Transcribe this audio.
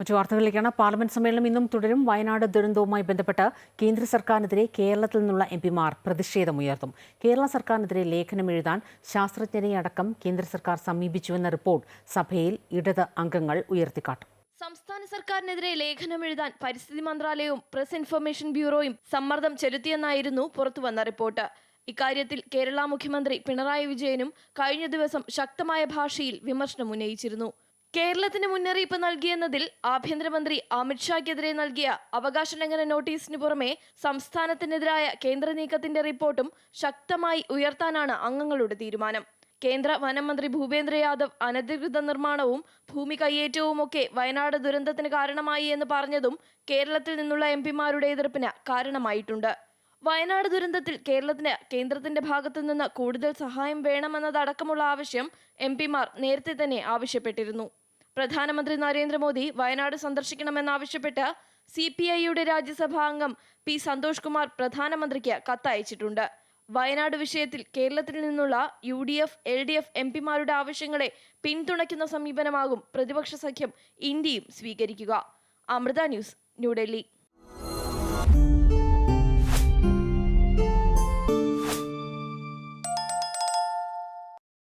മറ്റു വാർത്തകളിലേക്കാണ്. പാർലമെന്റ് സമ്മേളനം ഇന്നും തുടരും. വയനാട് ദുരന്തവുമായി ബന്ധപ്പെട്ട് കേന്ദ്ര സർക്കാരിനെതിരെ കേരളത്തിൽ നിന്നുള്ള എം പിമാർ പ്രതിഷേധമുയർത്തും. കേരള സർക്കാരിനെതിരെ ലേഖനം എഴുതാൻ ശാസ്ത്രജ്ഞരെ അടക്കം കേന്ദ്ര സർക്കാർ സമീപിച്ചുവെന്ന റിപ്പോർട്ട് സഭയിൽ ഇടത് അംഗങ്ങൾ ഉയർത്തിക്കാട്ടും. സംസ്ഥാന സർക്കാരിനെതിരെ ലേഖനം എഴുതാൻ പരിസ്ഥിതി മന്ത്രാലയവും പ്രസ് ഇൻഫർമേഷൻ ബ്യൂറോയും സമ്മർദ്ദം ചെലുത്തിയെന്നായിരുന്നു പുറത്തുവന്ന റിപ്പോർട്ട്. ഇക്കാര്യത്തിൽ കേരള മുഖ്യമന്ത്രി പിണറായി വിജയനും കഴിഞ്ഞ ദിവസം ശക്തമായ ഭാഷയിൽ വിമർശനം ഉന്നയിച്ചിരുന്നു. കേരളത്തിന് മുന്നറിയിപ്പ് നൽകിയെന്നതിൽ ആഭ്യന്തരമന്ത്രി അമിത്ഷായ്ക്കെതിരെ നൽകിയ അവകാശ ലംഘന നോട്ടീസിന് പുറമെ സംസ്ഥാനത്തിനെതിരായ കേന്ദ്ര നീക്കത്തിന്റെ റിപ്പോർട്ടും ശക്തമായി ഉയർത്താനാണ് അംഗങ്ങളുടെ തീരുമാനം. കേന്ദ്ര വനം മന്ത്രി ഭൂപേന്ദ്ര യാദവ് അനധികൃത നിർമ്മാണവും ഭൂമി കയ്യേറ്റവുമൊക്കെ വയനാട് ദുരന്തത്തിന് കാരണമായി എന്ന് പറഞ്ഞതും കേരളത്തിൽ നിന്നുള്ള എം പിമാരുടെ എതിർപ്പിന് കാരണമായിട്ടുണ്ട്. വയനാട് ദുരന്തത്തിൽ കേരളത്തിന് കേന്ദ്രത്തിന്റെ ഭാഗത്തു നിന്ന് കൂടുതൽ സഹായം വേണമെന്നതടക്കമുള്ള ആവശ്യം എം പിമാർ നേരത്തെ തന്നെ ആവശ്യപ്പെട്ടിരുന്നു. പ്രധാനമന്ത്രി നരേന്ദ്രമോദി വയനാട് സന്ദർശിക്കണമെന്നാവശ്യപ്പെട്ട് സി പി ഐയുടെ രാജ്യസഭാ അംഗം പി സന്തോഷ് കുമാർ പ്രധാനമന്ത്രിക്ക് കത്തയച്ചിട്ടുണ്ട്. വയനാട് വിഷയത്തിൽ കേരളത്തിൽ നിന്നുള്ള U D F L D F M പിമാരുടെ ആവശ്യങ്ങളെ പിന്തുണയ്ക്കുന്ന സമീപനമാകും പ്രതിപക്ഷ സഖ്യം ഇന്ത്യയും സ്വീകരിക്കുക. അമൃത ന്യൂസ് ന്യൂഡൽഹി.